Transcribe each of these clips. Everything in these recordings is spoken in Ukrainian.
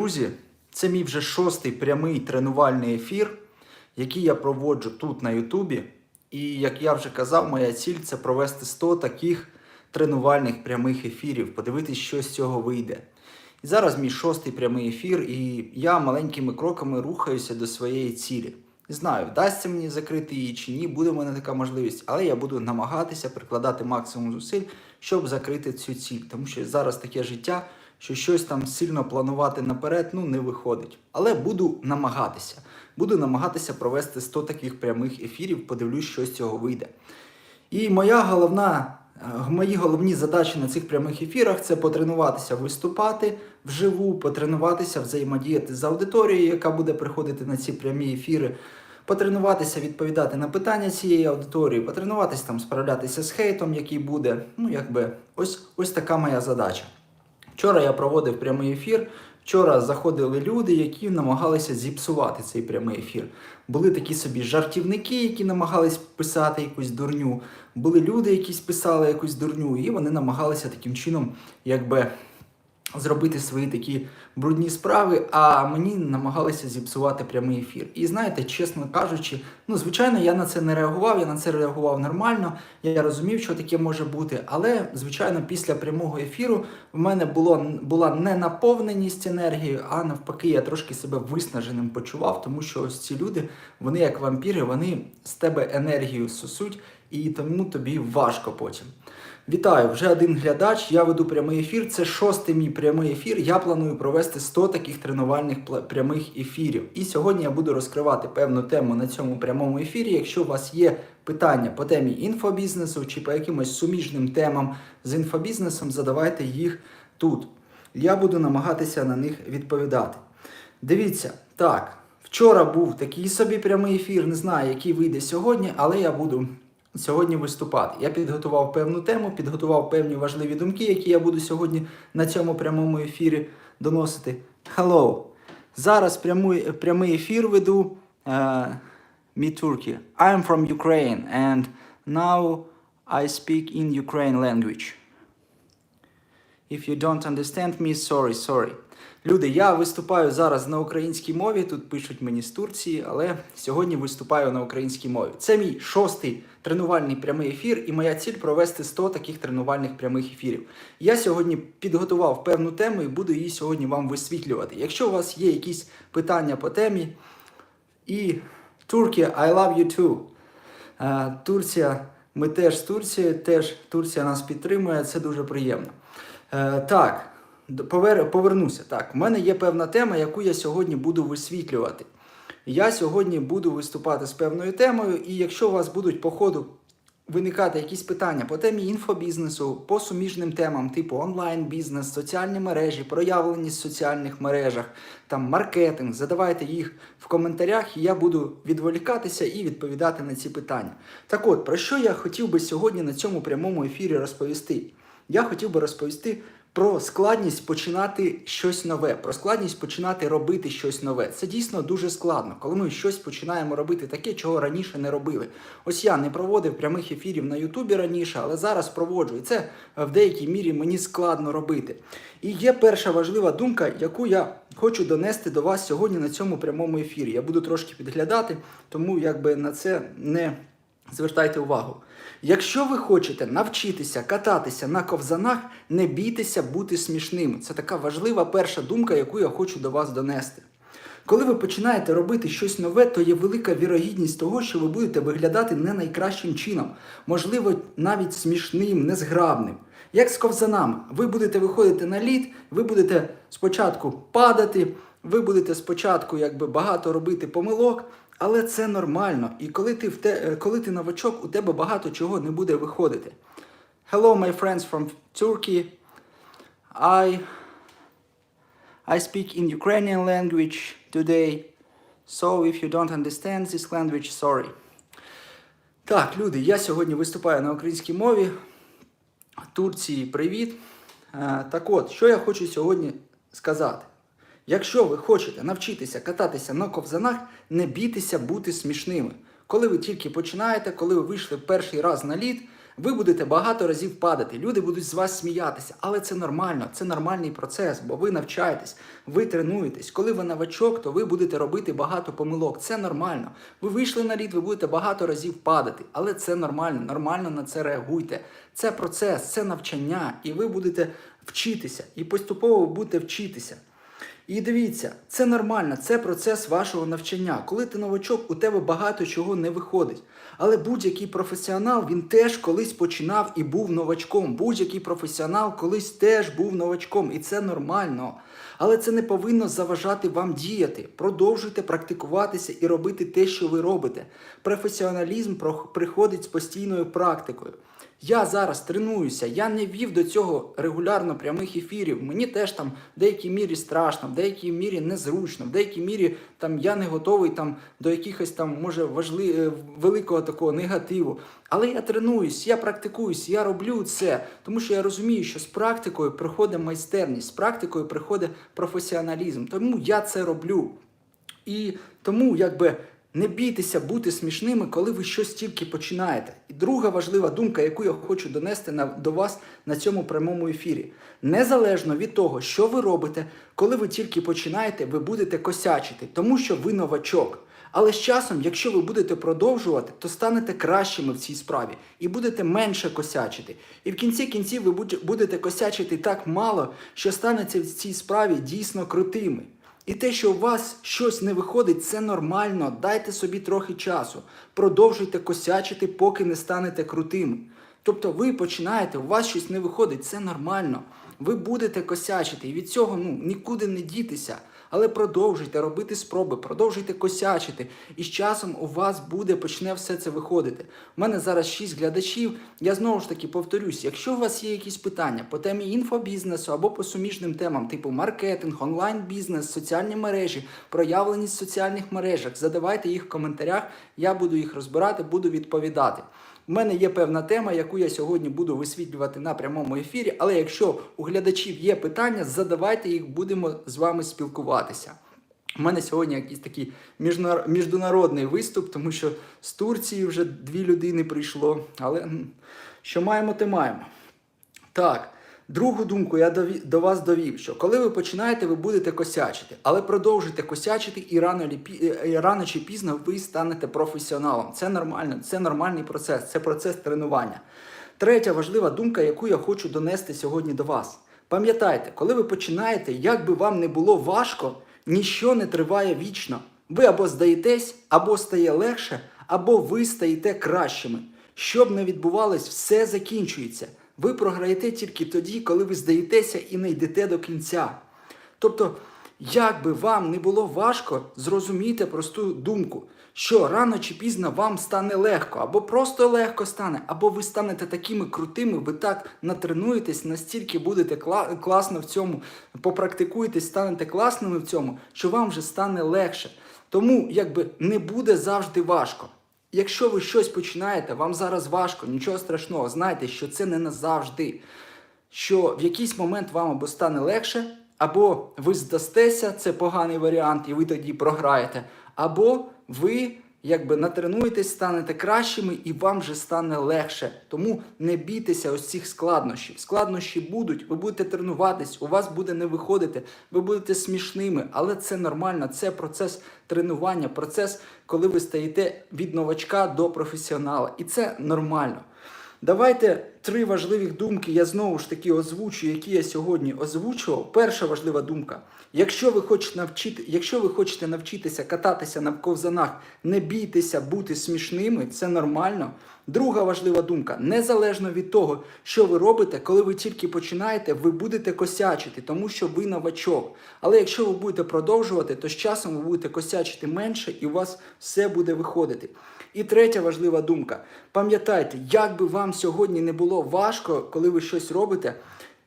Друзі, це мій вже шостий прямий тренувальний ефір, який я проводжу тут на Ютубі. І як я вже казав, моя ціль це провести 100 таких тренувальних прямих ефірів, подивитись, що з цього вийде. І зараз мій шостий прямий ефір, і я маленькими кроками рухаюся до своєї цілі. Не знаю, вдасться мені закрити її чи ні, буде в мене така можливість, але я буду намагатися прикладати максимум зусиль, щоб закрити цю ціль. Тому що зараз таке життя, що щось там сильно планувати наперед ну, не виходить. Але буду намагатися. Буду намагатися провести 100 таких прямих ефірів, подивлюсь, що з цього вийде. І моя головна, е, мої головні задачі на цих прямих ефірах це потренуватися виступати вживу, потренуватися взаємодіяти з аудиторією, яка буде приходити на ці прямі ефіри, потренуватися відповідати на питання цієї аудиторії, потренуватися там справлятися з хейтом, який буде. Ну, якби ось, ось така моя задача. Вчора я проводив прямий ефір. Вчора заходили люди, які намагалися зіпсувати цей прямий ефір. Були такі собі жартівники, які намагались писати якусь дурню. Були люди, які писали якусь дурню, і вони намагалися таким чином, якби зробити свої такі брудні справи, а мені намагалися зіпсувати прямий ефір. І знаєте, чесно кажучи, ну звичайно, я на це не реагував, я на це реагував нормально. Я розумів, що таке може бути. Але, звичайно, після прямого ефіру в мене було була не наповненість енергією, а навпаки, я трошки себе виснаженим почував, тому що ось ці люди, вони як вампіри, вони з тебе енергію сосуть, і тому тобі важко потім. Вітаю, вже один глядач. Я веду прямий ефір. Це шостий мій прямий ефір. Я планую провести 100 таких тренувальних прямих ефірів. І сьогодні я буду розкривати певну тему на цьому прямому ефірі. Якщо у вас є питання по темі інфобізнесу чи по якимось суміжним темам з інфобізнесом, задавайте їх тут. Я буду намагатися на них відповідати. Дивіться, так, вчора був такий собі прямий ефір, не знаю, який вийде сьогодні, але я буду сьогодні виступати. Я підготував певну тему, підготував певні важливі думки, які я буду сьогодні на цьому прямому ефірі доносити. Hello! Зараз прямий, прямий ефір веду uh, Me Turkey. I'm from Ukraine and now I speak in Ukraine language. If you don't understand me, sorry, sorry. Люди, я виступаю зараз на українській мові. Тут пишуть мені з Турції, але сьогодні виступаю на українській мові. Це мій шостий тренувальний прямий ефір, і моя ціль провести 100 таких тренувальних прямих ефірів. Я сьогодні підготував певну тему і буду її сьогодні вам висвітлювати. Якщо у вас є якісь питання по темі, і Туркія, I love you too. Е, Турція, ми теж з Турцією, теж Турція нас підтримує, це дуже приємно. Е, Так, повер- повернуся. Так, у мене є певна тема, яку я сьогодні буду висвітлювати. Я сьогодні буду виступати з певною темою, і якщо у вас будуть по ходу виникати якісь питання по темі інфобізнесу, по суміжним темам, типу онлайн-бізнес, соціальні мережі, проявленість в соціальних мережах, там маркетинг, задавайте їх в коментарях, і я буду відволікатися і відповідати на ці питання. Так от, про що я хотів би сьогодні на цьому прямому ефірі розповісти? Я хотів би розповісти про складність починати щось нове, про складність починати робити щось нове. Це дійсно дуже складно, коли ми щось починаємо робити таке, чого раніше не робили. Ось я не проводив прямих ефірів на Ютубі раніше, але зараз проводжу. І це е, в деякій мірі мені складно робити. І є перша важлива думка, яку я хочу донести до вас сьогодні на цьому прямому ефірі. Я буду трошки підглядати, тому якби на це не звертайте увагу. Якщо ви хочете навчитися кататися на ковзанах, не бійтеся бути смішним. Це така важлива перша думка, яку я хочу до вас донести. Коли ви починаєте робити щось нове, то є велика вірогідність того, що ви будете виглядати не найкращим чином, можливо, навіть смішним, незграбним. Як з ковзанами, ви будете виходити на лід, ви будете спочатку падати, ви будете спочатку якби багато робити помилок, але це нормально. І коли ти в те, е, коли ти новачок, у тебе багато чого не буде виходити. Hello, my friends from Turkey. I I speak in Ukrainian language today. So if you don't understand this language, sorry. Так, люди, я сьогодні виступаю на українській мові. Турції, привіт. Е, Так от, що я хочу сьогодні сказати. Якщо ви хочете навчитися кататися на ковзанах, не бійтеся бути смішними. Коли ви тільки починаєте, коли ви вийшли перший раз на лід, Ви будете багато разів падати, люди будуть з вас сміятися, але це нормально, це нормальний процес, бо ви навчаєтесь, ви тренуєтесь. Коли ви новачок, то ви будете робити багато помилок. Це нормально. Ви вийшли на лід, ви будете багато разів падати, але це нормально. Нормально на це реагуйте. Це процес, це навчання, і ви будете вчитися, і поступово будете вчитися. І дивіться, це нормально, це процес вашого навчання. Коли ти новачок, у тебе багато чого не виходить. Але будь-який професіонал він теж колись починав і був новачком. Будь-який професіонал колись теж був новачком, і це нормально. Але це не повинно заважати вам діяти. Продовжуйте практикуватися і робити те, що ви робите. Професіоналізм про- приходить з постійною практикою. Я зараз тренуюся, я не вів до цього регулярно прямих ефірів. Мені теж там в деякій мірі страшно, в деякій мірі незручно, в деякій мірі там я не готовий там до якихось там може важли, е, великого такого негативу. Але я тренуюсь, я практикуюсь, я роблю це, тому що я розумію, що з практикою приходить майстерність, з практикою приходить професіоналізм. Тому я це роблю. І тому, якби не бійтеся бути смішними, коли ви щось тільки починаєте. І друга важлива думка, яку я хочу донести на, до вас на цьому прямому ефірі. Незалежно від того, що ви робите, коли ви тільки починаєте, ви будете косячити, тому що ви новачок. Але з часом, якщо ви будете продовжувати, то станете кращими в цій справі і будете менше косячити. І в кінці кінців ви будете косячити так мало, що станеться в цій справі дійсно крутими. І те, що у вас щось не виходить, це нормально. Дайте собі трохи часу. Продовжуйте косячити, поки не станете крутим. Тобто ви починаєте, у вас щось не виходить, це нормально. Ви будете косячити, і від цього ну, нікуди не дітися. Але продовжуйте робити спроби, продовжуйте косячити. І з часом у вас буде почне все це виходити. У мене зараз 6 глядачів. Я знову ж таки повторюсь, якщо у вас є якісь питання по темі інфобізнесу або по суміжним темам, типу маркетинг, онлайн-бізнес, соціальні мережі, проявленість в соціальних мережах, задавайте їх в коментарях, я буду їх розбирати, буду відповідати. У мене є певна тема, яку я сьогодні буду висвітлювати на прямому ефірі. Але якщо у глядачів є питання, задавайте їх, будемо з вами спілкуватися. У мене сьогодні якийсь такий міжнародний виступ, тому що з Турції вже дві людини прийшло. Але що маємо, те маємо. Так, другу думку я до вас довів, що коли ви починаєте, ви будете косячити, але продовжуйте косячити, і рано, пі- е, е, рано чи пізно ви станете професіоналом. Це нормально, це нормальний процес, це процес тренування. Третя важлива думка, яку я хочу донести сьогодні до вас. Пам'ятайте, коли ви починаєте, як би вам не було важко, ніщо не триває вічно. Ви або здаєтесь, або стає легше, або ви стаєте кращими. Що б не відбувалось, все закінчується. Ви програєте тільки тоді, коли ви здаєтеся і не йдете до кінця. Тобто, як би вам не було важко, зрозумійте просту думку, що рано чи пізно вам стане легко, або просто легко стане, або ви станете такими крутими, ви так натренуєтесь, настільки будете кла- класно в цьому, попрактикуєтесь, станете класними в цьому, що вам вже стане легше. Тому якби не буде завжди важко. Якщо ви щось починаєте, вам зараз важко, нічого страшного, знайте, що це не назавжди. Що в якийсь момент вам або стане легше, або ви здастеся, це поганий варіант, і ви тоді програєте, або ви якби натренуєтесь, станете кращими і вам вже стане легше. Тому не бійтеся ось цих складнощів. Складнощі будуть, ви будете тренуватись, у вас буде не виходити, ви будете смішними, але це нормально, це процес тренування, процес, коли ви стаєте від новачка до професіонала. І це нормально. Давайте три важливих думки я знову ж таки озвучу, які я сьогодні озвучував. Перша важлива думка. Якщо ви хочете навчити, якщо ви хочете навчитися кататися на ковзанах, не бійтеся бути смішними, це нормально. Друга важлива думка: незалежно від того, що ви робите, коли ви тільки починаєте, ви будете косячити, тому що ви новачок. Але якщо ви будете продовжувати, то з часом ви будете косячити менше і у вас все буде виходити. І третя важлива думка: пам'ятайте, як би вам сьогодні не було важко, коли ви щось робите,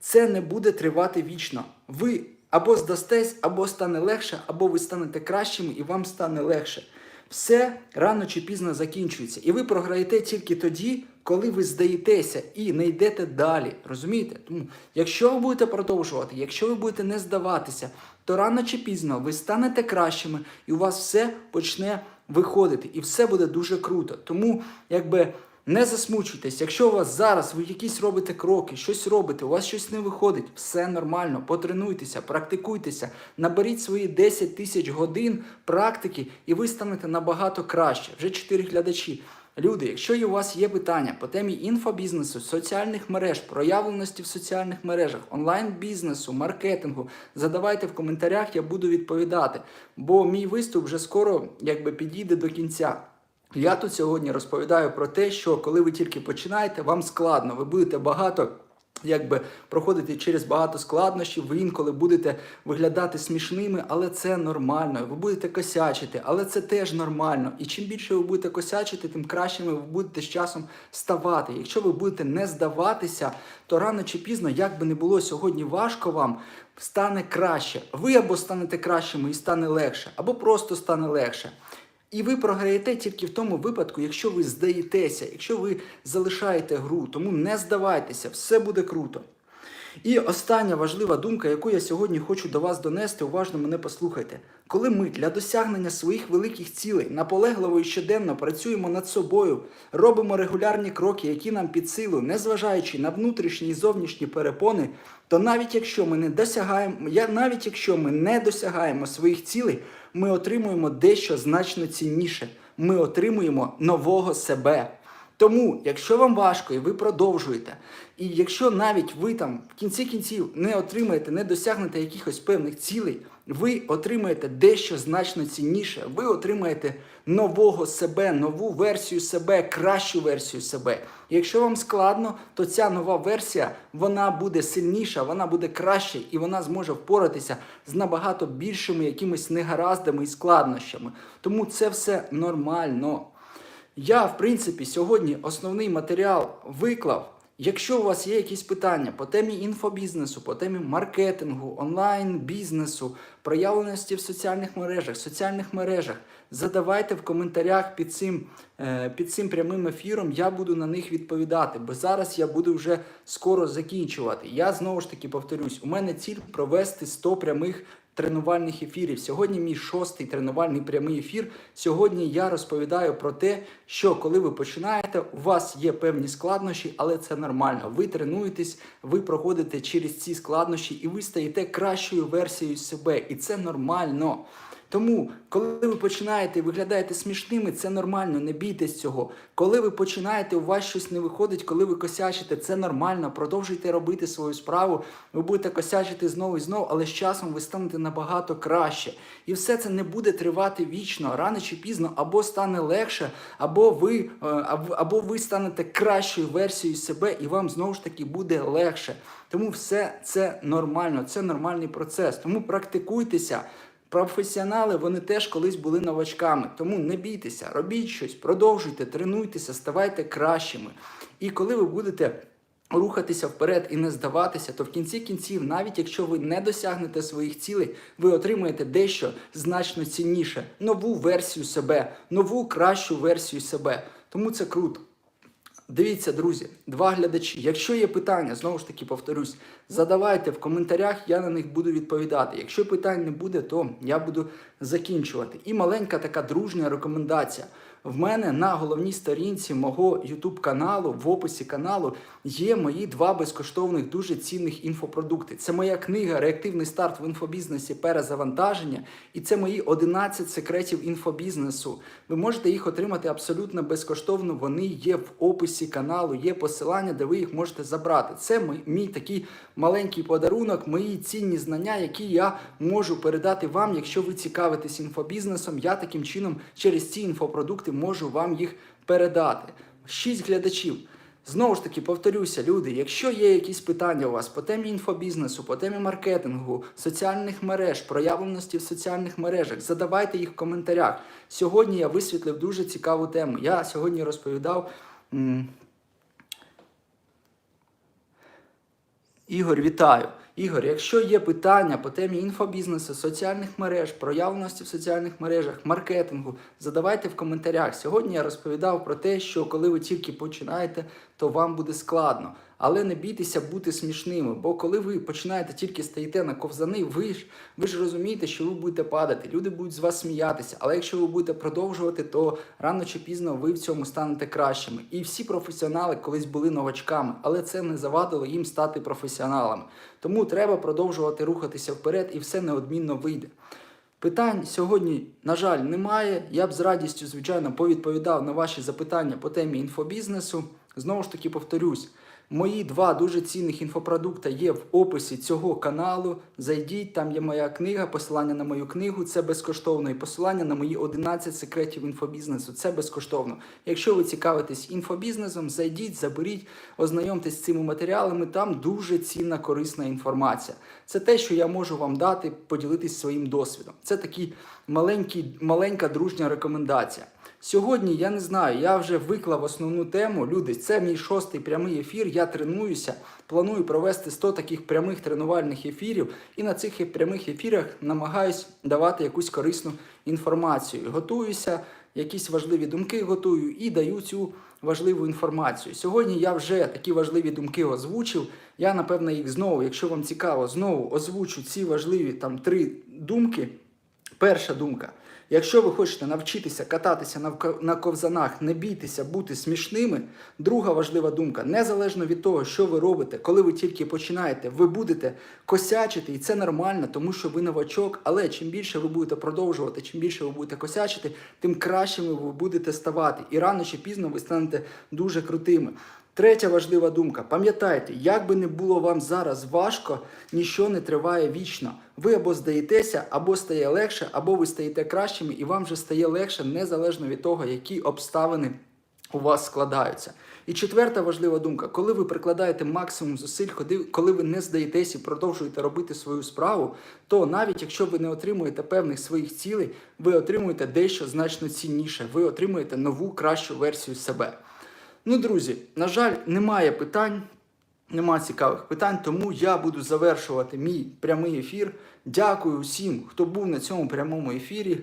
це не буде тривати вічно. Ви або здастесь, або стане легше, або ви станете кращими і вам стане легше. Все рано чи пізно закінчується. І ви програєте тільки тоді, коли ви здаєтеся і не йдете далі. Розумієте? Тому, якщо ви будете продовжувати, якщо ви будете не здаватися, то рано чи пізно ви станете кращими, і у вас все почне виходити, і все буде дуже круто. Тому, якби Не засмучуйтесь, якщо у вас зараз ви якісь робите кроки, щось робите, у вас щось не виходить, все нормально, потренуйтеся, практикуйтеся, наберіть свої 10 тисяч годин практики, і ви станете набагато краще. Вже 4 глядачі. Люди, якщо у вас є питання по темі інфобізнесу, соціальних мереж, проявленості в соціальних мережах, онлайн-бізнесу, маркетингу, задавайте в коментарях, я буду відповідати. Бо мій виступ вже скоро якби підійде до кінця. Я тут сьогодні розповідаю про те, що коли ви тільки починаєте, вам складно, ви будете багато. Якби проходити через багато складнощів, ви інколи будете виглядати смішними, але це нормально. Ви будете косячити, але це теж нормально. І чим більше ви будете косячити, тим кращими ви будете з часом ставати. Якщо ви будете не здаватися, то рано чи пізно, як би не було сьогодні важко вам, стане краще. Ви або станете кращими і стане легше, або просто стане легше. І ви програєте тільки в тому випадку, якщо ви здаєтеся, якщо ви залишаєте гру. Тому не здавайтеся, все буде круто. І остання важлива думка, яку я сьогодні хочу до вас донести, уважно мене послухайте. Коли ми для досягнення своїх великих цілей наполегливо і щоденно працюємо над собою, робимо регулярні кроки, які нам під силу, незважаючи на внутрішні і зовнішні перепони, то навіть якщо ми не досягаємо, навіть якщо ми не досягаємо своїх цілей, ми отримуємо дещо значно цінніше. Ми отримуємо нового себе. Тому, якщо вам важко і ви продовжуєте, і якщо навіть ви там в кінці кінців не отримаєте, не досягнете якихось певних цілей, ви отримаєте дещо значно цінніше. Ви отримаєте нового себе, нову версію себе, кращу версію себе. Якщо вам складно, то ця нова версія вона буде сильніша, вона буде краще і вона зможе впоратися з набагато більшими якимись негараздами і складнощами. Тому це все нормально. Я, в принципі, сьогодні основний матеріал виклав. Якщо у вас є якісь питання по темі інфобізнесу, по темі маркетингу, онлайн-бізнесу, проявленості в соціальних мережах, соціальних мережах, задавайте в коментарях під цим, е, під цим прямим ефіром. Я буду на них відповідати, бо зараз я буду вже скоро закінчувати. Я знову ж таки повторюсь: у мене ціль провести 100 прямих тренувальних ефірів. Сьогодні мій шостий тренувальний прямий ефір. Сьогодні я розповідаю про те, що коли ви починаєте, у вас є певні складнощі, але це нормально. Ви тренуєтесь, ви проходите через ці складнощі і ви стаєте кращою версією себе. І це нормально. Тому, коли ви починаєте виглядаєте смішними, це нормально, не бійтесь цього. Коли ви починаєте, у вас щось не виходить, коли ви косячите, це нормально. Продовжуйте робити свою справу. Ви будете косячити знову і знову, але з часом ви станете набагато краще. І все це не буде тривати вічно. Рано чи пізно або стане легше, або ви, е, або ви станете кращою версією себе, і вам знову ж таки буде легше. Тому все це нормально, це нормальний процес. Тому практикуйтеся. Професіонали вони теж колись були новачками, тому не бійтеся, робіть щось, продовжуйте, тренуйтеся, ставайте кращими. І коли ви будете рухатися вперед і не здаватися, то в кінці кінців, навіть якщо ви не досягнете своїх цілей, ви отримаєте дещо значно цінніше, нову версію себе, нову кращу версію себе. Тому це круто. Дивіться, друзі, два глядачі. Якщо є питання, знову ж таки повторюсь, задавайте в коментарях, я на них буду відповідати. Якщо питань не буде, то я буду закінчувати. І маленька така дружня рекомендація. В мене на головній сторінці мого YouTube каналу, в описі каналу, є мої два безкоштовних дуже цінних інфопродукти. Це моя книга Реактивний старт в інфобізнесі перезавантаження, і це мої 11 секретів інфобізнесу. Ви можете їх отримати абсолютно безкоштовно. Вони є в описі каналу, є посилання, де ви їх можете забрати. Це мій, мій такий маленький подарунок, мої цінні знання, які я можу передати вам, якщо ви цікавитесь інфобізнесом. Я таким чином через ці інфопродукти можу вам їх передати. Шість глядачів. Знову ж таки, повторюся, люди, якщо є якісь питання у вас по темі інфобізнесу, по темі маркетингу, соціальних мереж, проявленості в соціальних мережах, задавайте їх в коментарях. Сьогодні я висвітлив дуже цікаву тему. Я сьогодні розповідав. Ігор, вітаю. Ігор, якщо є питання по темі інфобізнесу, соціальних мереж, проявленості в соціальних мережах, маркетингу, задавайте в коментарях. Сьогодні я розповідав про те, що коли ви тільки починаєте, то вам буде складно. Але не бійтеся бути смішними, бо коли ви починаєте тільки стоїте на ковзани, ви ж ви ж розумієте, що ви будете падати, люди будуть з вас сміятися. Але якщо ви будете продовжувати, то рано чи пізно ви в цьому станете кращими. І всі професіонали колись були новачками, але це не завадило їм стати професіоналами. Тому треба продовжувати рухатися вперед, і все неодмінно вийде. Питань сьогодні, на жаль, немає. Я б з радістю, звичайно, повідповідав на ваші запитання по темі інфобізнесу. Знову ж таки, повторюсь, мої два дуже цінних інфопродукти є в описі цього каналу. Зайдіть, там є моя книга, посилання на мою книгу, це безкоштовно. І посилання на мої 11 секретів інфобізнесу. Це безкоштовно. Якщо ви цікавитесь інфобізнесом, зайдіть, заберіть, ознайомтесь з цими матеріалами. Там дуже цінна, корисна інформація. Це те, що я можу вам дати, поділитись своїм досвідом. Це такий маленький, маленька дружня рекомендація. Сьогодні я не знаю, я вже виклав основну тему. Люди, це мій шостий прямий ефір. Я тренуюся. Планую провести 100 таких прямих тренувальних ефірів, і на цих прямих ефірах намагаюсь давати якусь корисну інформацію. Готуюся, якісь важливі думки готую і даю цю важливу інформацію. Сьогодні я вже такі важливі думки озвучив. Я напевно їх знову, якщо вам цікаво, знову озвучу ці важливі там три думки. Перша думка. Якщо ви хочете навчитися кататися на на ковзанах, не бійтеся бути смішними. Друга важлива думка: незалежно від того, що ви робите, коли ви тільки починаєте, ви будете косячити, і це нормально, тому що ви новачок. Але чим більше ви будете продовжувати, чим більше ви будете косячити, тим кращими ви будете ставати. І рано чи пізно ви станете дуже крутими. Третя важлива думка. Пам'ятайте, як би не було вам зараз важко, ніщо не триває вічно. Ви або здаєтеся, або стає легше, або ви стаєте кращими, і вам вже стає легше незалежно від того, які обставини у вас складаються. І четверта важлива думка: коли ви прикладаєте максимум зусиль, коли ви не здаєтесь і продовжуєте робити свою справу, то навіть якщо ви не отримуєте певних своїх цілей, ви отримуєте дещо значно цінніше. Ви отримуєте нову кращу версію себе. Ну, друзі, на жаль, немає питань, нема цікавих питань, тому я буду завершувати мій прямий ефір. Дякую всім, хто був на цьому прямому ефірі.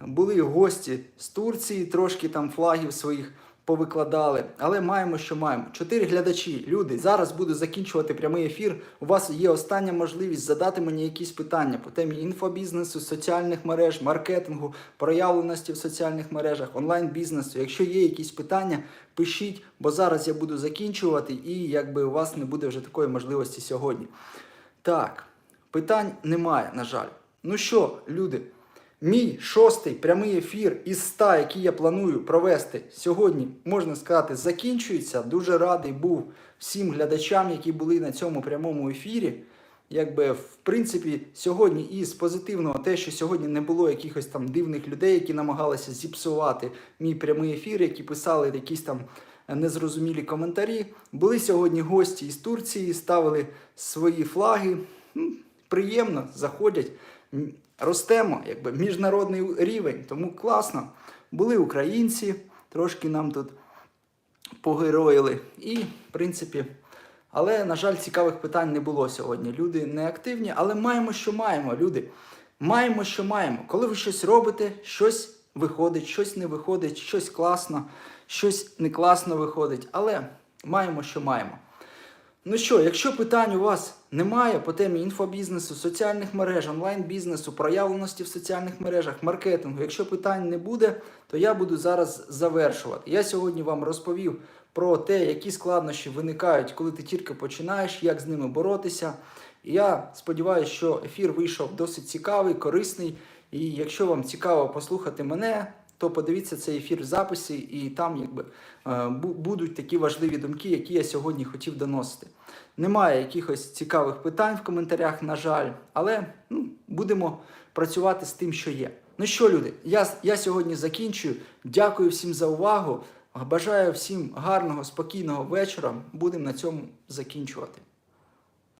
Були гості з Турції, трошки там флагів своїх повикладали, але маємо, що маємо. Чотири глядачі, люди. Зараз буду закінчувати прямий ефір. У вас є остання можливість задати мені якісь питання по темі інфобізнесу, соціальних мереж, маркетингу, проявленості в соціальних мережах, онлайн-бізнесу. Якщо є якісь питання, пишіть, бо зараз я буду закінчувати і якби у вас не буде вже такої можливості сьогодні. Так, питань немає, на жаль. Ну що, люди, мій шостий прямий ефір із 100, який я планую провести сьогодні, можна сказати, закінчується. Дуже радий був всім глядачам, які були на цьому прямому ефірі. Якби, в принципі, сьогодні із позитивного те, що сьогодні не було якихось там дивних людей, які намагалися зіпсувати мій прямий ефір, які писали якісь там незрозумілі коментарі. Були сьогодні гості із Турції, ставили свої флаги. Приємно, заходять. Ростемо, якби міжнародний рівень, тому класно. Були українці, трошки нам тут погероїли. І, в принципі, але, на жаль, цікавих питань не було сьогодні. Люди не активні, але маємо, що маємо, люди. Маємо, що маємо. Коли ви щось робите, щось виходить, щось не виходить, щось класно, щось не класно виходить. Але маємо, що маємо. Ну що, якщо питань у вас немає по темі інфобізнесу, соціальних мереж, онлайн-бізнесу, проявленості в соціальних мережах, маркетингу, якщо питань не буде, то я буду зараз завершувати. Я сьогодні вам розповів про те, які складнощі виникають, коли ти тільки починаєш, як з ними боротися. Я сподіваюся, що ефір вийшов досить цікавий, корисний. І якщо вам цікаво послухати мене, то подивіться цей ефір в записі, і там якби е, будуть такі важливі думки, які я сьогодні хотів доносити. Немає якихось цікавих питань в коментарях, на жаль, але ну, будемо працювати з тим, що є. Ну що, люди, я, я сьогодні закінчую. Дякую всім за увагу. Бажаю всім гарного, спокійного вечора. Будемо на цьому закінчувати.